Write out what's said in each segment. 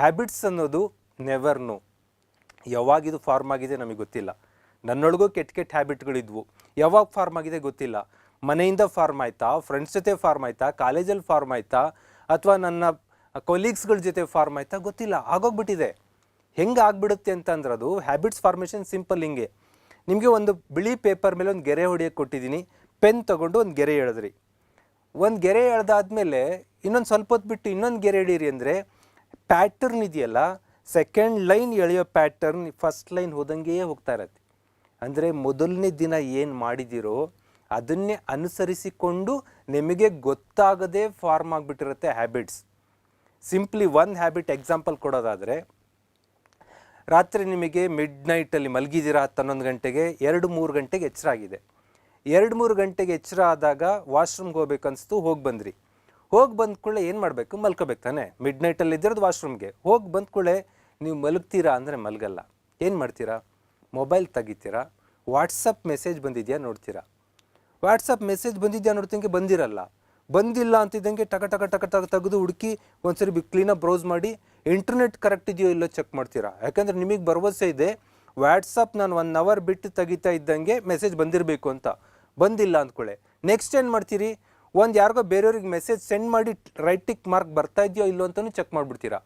Habits ಅನ್ನೋದು never know ಯಾವಾಗ ಇದು ಫಾರ್ಮ್ ಆಗಿದೆ ನಮಗೆ ಗೊತ್ತಿಲ್ಲ. ನನ್ನೊಳಗೂ ಕೆಟ್ಟ ಕೆಟ್ಟ ಹ್ಯಾಬಿಟ್ಗಳಿದ್ವು ಯಾವಾಗ ಫಾರ್ಮ್ ಆಗಿದೆ ಗೊತ್ತಿಲ್ಲ. ಮನೆಯಿಂದ ಫಾರ್ಮ್ ಆಯ್ತಾ? ಫ್ರೆಂಡ್ಸ್ ಜೊತೆ ಫಾರ್ಮ್ ಆಯ್ತಾ? ಕಾಲೇಜಲ್ಲಿ ಫಾರ್ಮ್ ಆಯ್ತಾ? ಅಥವಾ ನನ್ನ ಕೊಲೀಗ್ಸ್ಗಳ ಜೊತೆ ಫಾರ್ಮ್ ಆಯ್ತಾ? ಗೊತ್ತಿಲ್ಲ. ಆಗೋಗ್ಬಿಟ್ಟಿದೆ. ಹೆಂಗೆ ಆಗ್ಬಿಡುತ್ತೆ ಅಂತಂದ್ರೆ ಅದು ಹ್ಯಾಬಿಟ್ಸ್ ಫಾರ್ಮೇಷನ್ ಸಿಂಪಲ್ ಹಿಂಗೆ. ನಿಮಗೆ ಒಂದು ಬಿಳಿ ಪೇಪರ್ ಮೇಲೆ ಒಂದು ಗೆರೆ ಹೊಡಿಯೋಕ್ಕೆ ಕೊಟ್ಟಿದ್ದೀನಿ ಪೆನ್ ತೊಗೊಂಡು ಒಂದು ಗೆರೆ ಎಳೆದ್ರಿ. ಒಂದು ಗೆರೆ ಎಳೆದಾದ್ಮೇಲೆ ಇನ್ನೊಂದು ಸ್ವಲ್ಪ ಹೊತ್ತು ಬಿಟ್ಟು ಇನ್ನೊಂದು ಗೆರೆ ಎಳೀರಿ ಅಂದರೆ ಪ್ಯಾಟರ್ನ್ ಇದೆಯಲ್ಲ ಸೆಕೆಂಡ್ ಲೈನ್ ಎಳೆಯೋ ಪ್ಯಾಟರ್ನ್ ಫಸ್ಟ್ ಲೈನ್ ಹೋದಂಗೆಯೇ ಹೋಗ್ತಾ ಇರತ್ತೆ. ಅಂದರೆ ಮೊದಲನೇ ದಿನ ಏನು ಮಾಡಿದಿರೋ ಅದನ್ನೇ ಅನುಸರಿಸಿಕೊಂಡು ನಿಮಗೆ ಗೊತ್ತಾಗದೇ form ಆಗಿಬಿಟ್ಟಿರುತ್ತೆ habits simply one habit example ಕೊಡೋದಾದರೆ, ರಾತ್ರಿ ನಿಮಗೆ ಮಿಡ್ ನೈಟಲ್ಲಿ ಮಲಗಿದ್ದೀರಾ ಹತ್ತೊಂದು ಗಂಟೆಗೆ, ಎರಡು ಮೂರು ಗಂಟೆಗೆ ಎಚ್ಚರ ಆಗಿದೆ. ಎರಡು ಮೂರು ಗಂಟೆಗೆ ಎಚ್ಚರ ಆದಾಗ ವಾಶ್ರೂಮ್ಗೆ ಹೋಗ್ಬೇಕನ್ನಿಸ್ತು ಹೋಗಿ ಬಂದ್ರಿ. ಹೋಗಿ ಬಂದ ಕೂಡಲೇ ಏನು ಮಾಡಬೇಕು? ಮಲ್ಕೋಬೇಕು ತಾನೆ? ಮಿಡ್ ನೈಟಲ್ಲಿ ಇದ್ದಿರೋದು ವಾಶ್ರೂಮ್ಗೆ ಹೋಗಿ ಬಂದ ಕೂಡಲೇ ನೀವು ಮಲಗ್ತೀರಾ ಅಂದರೆ ಮಲಗಲ್ಲ. ಏನು ಮಾಡ್ತೀರಾ? ಮೊಬೈಲ್ ತೆಗಿತೀರಾ? ವಾಟ್ಸಪ್ ಮೆಸೇಜ್ ಬಂದಿದೆಯಾ ನೋಡ್ತೀರಾ? ವಾಟ್ಸಪ್ ಮೆಸೇಜ್ ಬಂದಿದೆಯಾ ನೋಡ್ತಂಗೆ ಬಂದಿರಲ್ಲ. ಬಂದಿಲ್ಲ ಅಂತಿದ್ದಂಗೆ ಟಕ ಟಕ ಟಕ ಟಕ ತೆಗೆದು ಹುಡುಕಿ ಒಂದ್ಸರಿ ಕ್ಲೀನಾಗಿ ಬ್ರೌಸ್ ಮಾಡಿ ಇಂಟರ್ನೆಟ್ ಕರೆಕ್ಟ್ ಇದೆಯೋ ಇಲ್ಲೋ ಚೆಕ್ ಮಾಡ್ತೀರಾ? ಯಾಕಂದರೆ ನಿಮಗೆ ಭರವಸೆ ಇದೆ ವಾಟ್ಸಪ್ ನಾನು ಒನ್ ಅವರ್ ಬಿಟ್ಟು ತೆಗಿತಾ ಇದ್ದಂಗೆ ಮೆಸೇಜ್ ಬಂದಿರಬೇಕು ಅಂತ. ಬಂದಿಲ್ಲ ಅಂದ್ಕೊಳ್ಳೆ ನೆಕ್ಸ್ಟ್ ಏನು ಮಾಡ್ತೀರಿ? ಒಂದು ಯಾರಿಗೋ ಬೇರೆಯವ್ರಿಗೆ ಮೆಸೇಜ್ ಸೆಂಡ್ ಮಾಡಿ ರೈಟ್ ಟಿಕ್ ಮಾರ್ಕ್ ಬರ್ತಾ ಇದೆಯೋ ಇಲ್ಲೋ ಅಂತಲೂ ಚೆಕ್ ಮಾಡಿಬಿಡ್ತೀರಾ?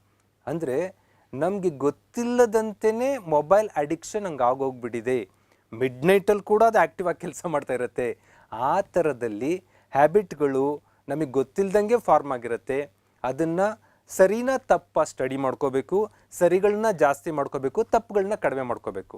ಅಂದರೆ ನಮಗೆ ಗೊತ್ತಿಲ್ಲದಂತೆಯೇ ಮೊಬೈಲ್ ಅಡಿಕ್ಷನ್ ಹಂಗೆ ಆಗೋಗ್ಬಿಟ್ಟಿದೆ. ಮಿಡ್ ನೈಟಲ್ಲಿ ಕೂಡ ಅದು ಆ್ಯಕ್ಟಿವ್ ಆಗಿ ಕೆಲಸ ಮಾಡ್ತಾ ಇರುತ್ತೆ. ಆ ಥರದಲ್ಲಿ ಹ್ಯಾಬಿಟ್ಗಳು ನಮಗೆ ಗೊತ್ತಿಲ್ಲದಂಗೆ ಫಾರ್ಮ್ ಆಗಿರುತ್ತೆ. ಅದನ್ನು ಸರಿನ ತಪ್ಪ ಸ್ಟಡಿ ಮಾಡ್ಕೋಬೇಕು, ಸರಿಗಳನ್ನ ಜಾಸ್ತಿ ಮಾಡ್ಕೋಬೇಕು ತಪ್ಪುಗಳನ್ನ ಕಡಿಮೆ ಮಾಡ್ಕೋಬೇಕು.